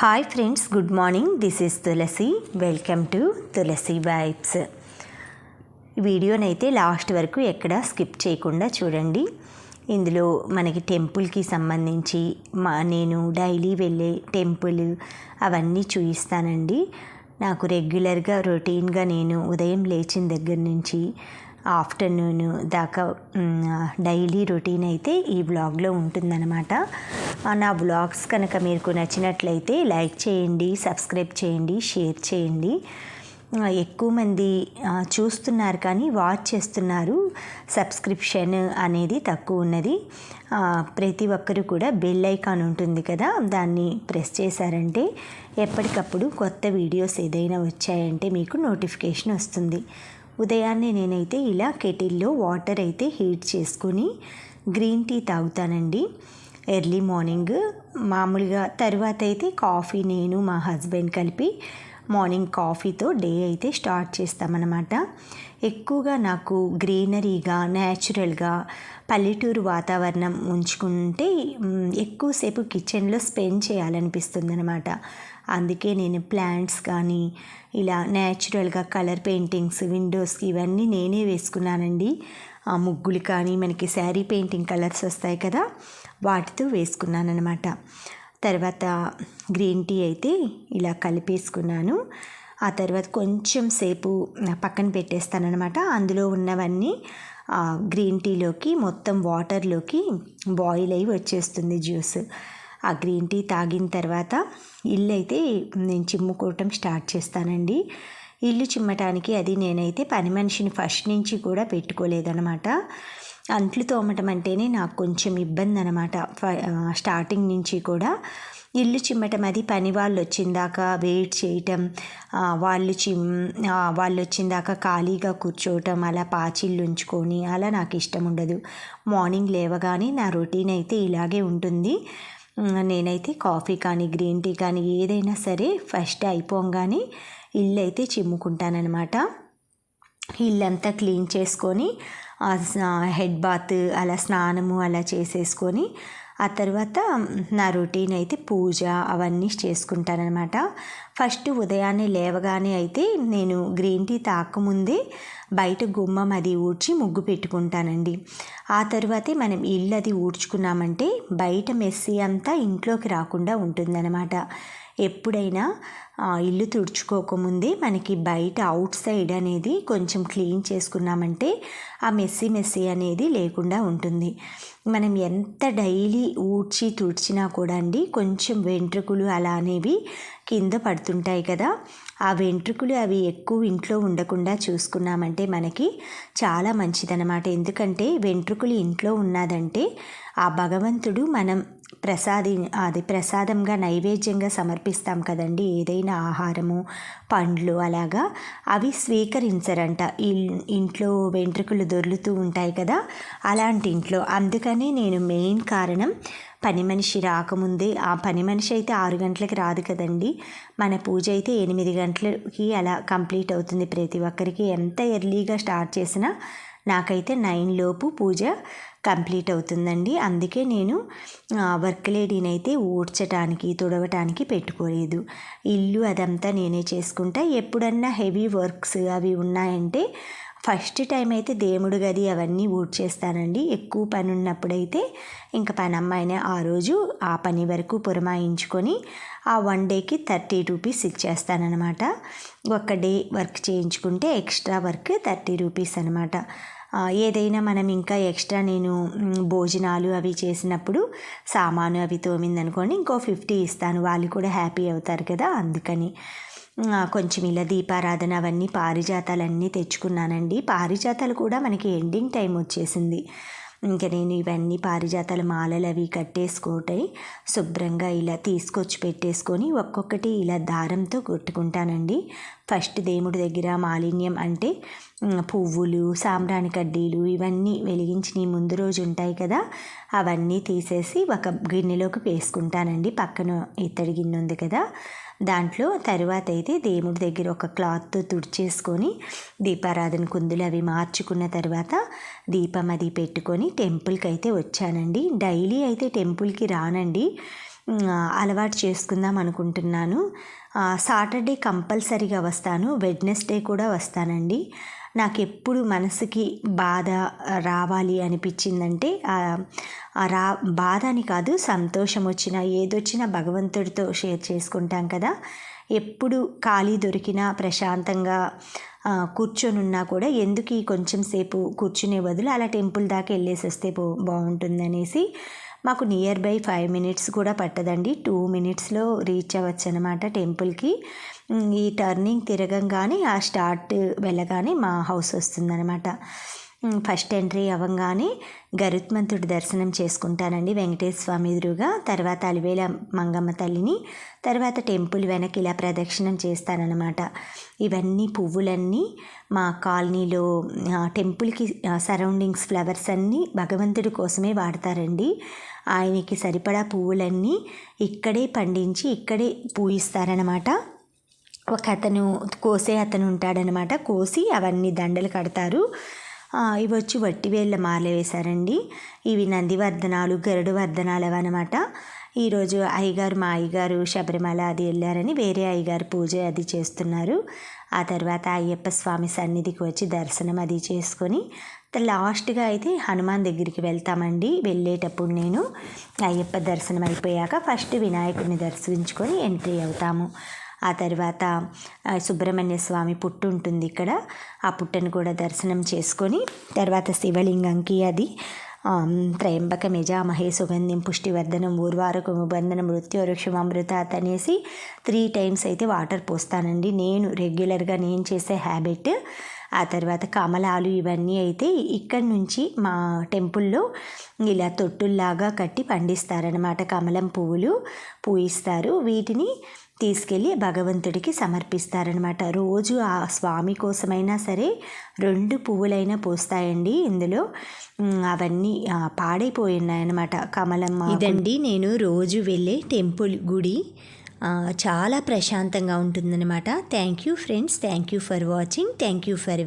Hi friends good morning this is Tulasi welcome to Tulasi vibes వీడియోనైతే last వరకు ఎక్కడ skip చేయకుండా చూడండి. ఇందులో మనకి టెంపుల్కి సంబంధించి మా నేను డైలీ వెళ్ళే టెంపుల్ అవన్నీ చూపిస్తానండి నాకు రెగ్యులర్గా రొటీన్గా నేను ఉదయం లేచిన దగ్గర నుంచి ఆఫ్టర్నూన్ దాకా డైలీ రొటీన్ అయితే ఈ వ్లాగ్లో ఉంటుందన్నమాట. నా వ్లాగ్స్ కనుక మీకు నచ్చినట్లయితే లైక్ చేయండి సబ్స్క్రైబ్ చేయండి షేర్ చేయండి. ఎక్కువ మంది చూస్తున్నారు కానీ వాచ్ చేస్తున్నారు. సబ్స్క్రిప్షన్ అనేది తక్కువ ఉన్నది. ప్రతి ఒక్కరు కూడా బెల్ ఐకాన్ ఉంటుంది కదా దాన్ని ప్రెస్ చేశారంటే ఎప్పటికప్పుడు కొత్త వీడియోస్ ఏదైనా వచ్చాయంటే మీకు నోటిఫికేషన్ వస్తుంది. ఉదయాన్నే నేనైతే ఇలా కెటిల్లో వాటర్ అయితే హీట్ చేసుకొని గ్రీన్ టీ తాగుతానండి. ఎర్లీ మార్నింగ్ మామూలుగా తర్వాత అయితే కాఫీ నేను మా హస్బెండ్ కలిపి మార్నింగ్ కాఫీతో డే అయితే స్టార్ట్ చేస్తామన్నమాట. ఎక్కువగా నాకు గ్రీనరీగా న్యాచురల్గా పల్లెటూరు వాతావరణం ఉంచుకుంటే ఎక్కువసేపు కిచెన్లో స్పెండ్ చేయాలనిపిస్తుంది అనమాట అందుకే నేను ప్లాంట్స్ కానీ ఇలా న్యాచురల్గా కలర్ పెయింటింగ్స్ విండోస్కి ఇవన్నీ నేనే వేసుకున్నానండి. ఆ ముగ్గులు కానీ మనకి శారీ పెయింటింగ్ కలర్స్ వస్తాయి కదా వాటితో వేసుకున్నాను అనమాట తర్వాత గ్రీన్ టీ అయితే ఇలా కలిపేసుకున్నాను. ఆ తర్వాత కొంచెం సేపు పక్కన పెట్టేస్తానమాట అందులో ఉన్నవన్నీ ఆ గ్రీన్ టీలోకి మొత్తం వాటర్లోకి బాయిల్ అయ్యి వచ్చేస్తుంది జ్యూస్. ఆ గ్రీన్ టీ తాగిన తర్వాత ఇల్లు అయితే నేను చిమ్ముకోవటం స్టార్ట్ చేస్తానండి. ఇల్లు చిమ్మటానికి అది నేనైతే పని మనిషిని ఫస్ట్ నుంచి కూడా పెట్టుకోలేదనమాట అంట్లు తోమటం అంటేనే నాకు కొంచెం ఇబ్బంది అనమాట స్టార్టింగ్ నుంచి కూడా ఇల్లు చిమ్మటం అది పని వాళ్ళు వచ్చిందాక వెయిట్ చేయటం వాళ్ళు చిమ్ వాళ్ళు వచ్చిందాక ఖాళీగా కూర్చోవటం అలా పాచిళ్ళు ఉంచుకొని అలా నాకు ఇష్టం ఉండదు. మార్నింగ్ లేవగానే నా రొటీన్ అయితే ఇలాగే ఉంటుంది. నేనైతే కాఫీ కానీ గ్రీన్ టీ కానీ ఏదైనా సరే ఫస్ట్ అయిపోగానే ఇల్లు అయితే చిమ్ముకుంటానన్నమాట. ఇల్లంతా క్లీన్ చేసుకొని హెడ్ బాత్ అలా స్నానము అలా చేసేసుకొని ఆ తర్వాత నా రొటీన్ అయితే పూజ అవన్నీ చేసుకుంటానమాట ఫస్ట్ ఉదయాన్నే లేవగానే అయితే నేను గ్రీన్ టీ తాకముందే బయట గుమ్మం అది ఊడ్చి ముగ్గు పెట్టుకుంటానండి. ఆ తర్వాతే మనం ఇల్లు అది ఊడ్చుకున్నామంటే బయట మెస్సీ అంతా ఇంట్లోకి రాకుండా ఉంటుందన్నమాట. ఎప్పుడైనా ఇల్లు తుడుచుకోకముందే మనకి బయట అవుట్ సైడ్ అనేది కొంచెం క్లీన్ చేసుకున్నామంటే ఆ మెస్సీ మెస్సీ అనేది లేకుండా ఉంటుంది. మనం ఎంత డైలీ ఊడ్చి తుడిచినా కూడా అండి కొంచెం వెంట్రుకలు అలా అనేవి కింద పడుతుంటాయి కదా. ఆ వెంట్రుకలు అవి ఎక్కువ ఇంట్లో ఉండకుండా చూసుకున్నామంటే మనకి చాలా మంచిదన్నమాట. ఎందుకంటే వెంట్రుకలు ఇంట్లో ఉన్నదంటే ఆ భగవంతుడు మనం ప్రసాది అది ప్రసాదంగా నైవేద్యంగా సమర్పిస్తాం కదండి. ఏదైనా ఆహారము పండ్లు అలాగా అవి స్వీకరించరంట. ఇంట్లో వెంట్రుకలు దొర్లుతూ ఉంటాయి కదా అలాంటి ఇంట్లో. అందుకనే నేను మెయిన్ కారణం పని మనిషి రాకముందే. ఆ పని మనిషి అయితే ఆరు గంటలకి రాదు కదండి. మన పూజ అయితే ఎనిమిది గంటలకి అలా కంప్లీట్ అవుతుంది. ప్రతి ఒక్కరికి ఎంత ఎర్లీగా స్టార్ట్ చేసినా నాకైతే నైన్ లోపు పూజ కంప్లీట్ అవుతుందండి. అందుకే నేను వర్క్ లేడీని అయితే ఊడ్చడానికి తుడవటానికి పెట్టుకోలేదు. ఇల్లు అదంతా నేనే చేసుకుంటా. ఎప్పుడన్నా హెవీ వర్క్స్ అవి ఉన్నాయంటే ఫస్ట్ టైం అయితే దేవుడు గది అవన్నీ ఊడ్చేస్తానండి. ఎక్కువ పని ఉన్నప్పుడైతే ఇంకా పని అమ్మాయినే ఆ రోజు ఆ పని వరకు పురమాయించుకొని ఆ వన్ డేకి థర్టీ రూపీస్ ఇచ్చేస్తానమాట ఒక డే వర్క్ చేయించుకుంటే ఎక్స్ట్రా వర్క్ థర్టీ రూపీస్ అనమాట ఏదైనా మనం ఇంకా ఎక్స్ట్రా నేను భోజనాలు అవి చేసినప్పుడు సామాను అవి తోమిందనుకోండి ఇంకో ఫిఫ్టీ ఇస్తాను. వాళ్ళు కూడా హ్యాపీ అవుతారు కదా అందుకని. కొంచెం ఇలా దీపారాధన అవన్నీ పారిజాతాలన్నీ తెచ్చుకున్నానండి. పారిజాతాలు కూడా మనకి ఎండింగ్ టైం వచ్చేసింది. ఇంకా నేను ఇవన్నీ పారిజాతాల మాలలు అవి కట్టేసుకోటాయి శుభ్రంగా ఇలా తీసుకొచ్చి పెట్టేసుకొని ఒక్కొక్కటి ఇలా దారంతో కొట్టుకుంటానండి. ఫస్ట్ దేవుడి దగ్గర మాలిన్యం అంటే పువ్వులు సాంబ్రాణి కడ్డీలు ఇవన్నీ వెలిగించిన ముందు రోజు ఉంటాయి కదా అవన్నీ తీసేసి ఒక గిన్నెలోకి వేసుకుంటానండి. పక్కన ఇత్తడి గిన్నె ఉంది కదా దాంట్లో తర్వాత అయితే దేవుడి దగ్గర ఒక క్లాత్తో తుడిచేసుకొని దీపారాధన కుందులు అవి మార్చుకున్న తర్వాత దీపం అది పెట్టుకొని టెంపుల్కి అయితే వచ్చానండి. డైలీ అయితే టెంపుల్కి రానండి. అలవాటు చేసుకుందాం అనుకుంటున్నాను. సాటర్డే కంపల్సరీగా వస్తాను. వెడ్నెస్డే కూడా వస్తానండి. నాకు ఎప్పుడు మనసుకి బాధ రావాలి అనిపించిందంటే ఆ, రా బాధ అని కాదు సంతోషం వచ్చినా ఏదొచ్చినా భగవంతుడితో షేర్ చేసుకుంటాం కదా. ఎప్పుడు ఖాళీ దొరికినా ప్రశాంతంగా కూర్చొని ఉన్నా కూడా ఎందుకు ఈ కొంచెం సేపు కూర్చునే బదులు అలా టెంపుల్ దాకా వెళ్ళేసి వస్తే బాగుంటుంది బాగుంటుందనేసి మాకు నియర్ బై ఫైవ్ మినిట్స్ కూడా పట్టదండి. టూ మినిట్స్లో రీచ్ అవ్వచ్చు అనమాట టెంపుల్కి. ఈ టర్నింగ్ తిరగంగానే ఆ స్టార్ట్ వెళ్ళగానే మా హౌస్ వస్తుందన్నమాట. ఫస్ట్ ఎంట్రీ అవ్వగానే గరుత్మంతుడి దర్శనం చేసుకుంటానండి వెంకటేశ్వర స్వామి ఎదురుగా. తర్వాత అలివేల మంగమ్మ తల్లిని తర్వాత టెంపుల్ వెనక ఇలా ప్రదక్షిణం చేస్తానన్నమాట. ఇవన్నీ పువ్వులన్నీ మా కాలనీలో టెంపుల్కి సరౌండింగ్స్ ఫ్లవర్స్ అన్నీ భగవంతుడి కోసమే వాడతారండి. ఆయనకి సరిపడా పువ్వులన్నీ ఇక్కడే పండించి ఇక్కడే పూయిస్తారనమాట ఒక అతను కోసే అతను ఉంటాడనమాట కోసి అవన్నీ దండలు కడతారు. ఇవి వచ్చి వట్టివేళ్ళ మాల వేశారండి. ఇవి నందివర్ధనాలు గరుడు వర్ధనాలు అవన్నమాట. ఈరోజు అయ్యగారు మా అయ్యగారు శబరిమల అది వెళ్ళారని వేరే అయ్యగారు పూజ అది చేస్తున్నారు. ఆ తర్వాత అయ్యప్ప స్వామి సన్నిధికి వచ్చి దర్శనం అది చేసుకొని లాస్ట్గా అయితే హనుమాన్ దగ్గరికి వెళ్తామండి. వెళ్ళేటప్పుడు నేను అయ్యప్ప దర్శనం అయిపోయాక ఫస్ట్ వినాయకుడిని దర్శించుకొని ఎంట్రీ అవుతాము. ఆ తర్వాత సుబ్రహ్మణ్య స్వామి పుట్టు ఉంటుంది ఇక్కడ. ఆ పుట్టను కూడా దర్శనం చేసుకొని తర్వాత శివలింగంకి అది త్రయంబక మెజామహే సుగంధిం పుష్టివర్ధనం ఊర్వారకు బంధనం మృత్యోరుక్షమృతాత్ అనేసి త్రీ టైమ్స్ అయితే వాటర్ పోస్తానండి. నేను రెగ్యులర్గా నేను చేసే హ్యాబిట్. ఆ తర్వాత కమలాలు ఇవన్నీ అయితే ఇక్కడి నుంచి మా టెంపుల్లో ఇలా తొట్టుల్లాగా కట్టి పండిస్తారనమాట కమలం పువ్వులు పూయిస్తారు. వీటిని తీసుకెళ్ళి భగవంతుడికి సమర్పిస్తారనమాట రోజు ఆ స్వామి కోసమైనా సరే రెండు పువ్వులైనా పూస్తాయండి ఇందులో. అవన్నీ పాడైపోయినాయన్నమాట. పాడైపోయి కమలం ఇదండి నేను రోజు వెళ్ళే టెంపుల్ గుడి. చాలా ప్రశాంతంగా ఉంటుందన్నమాట. Thank you friends thank you for watching thank you for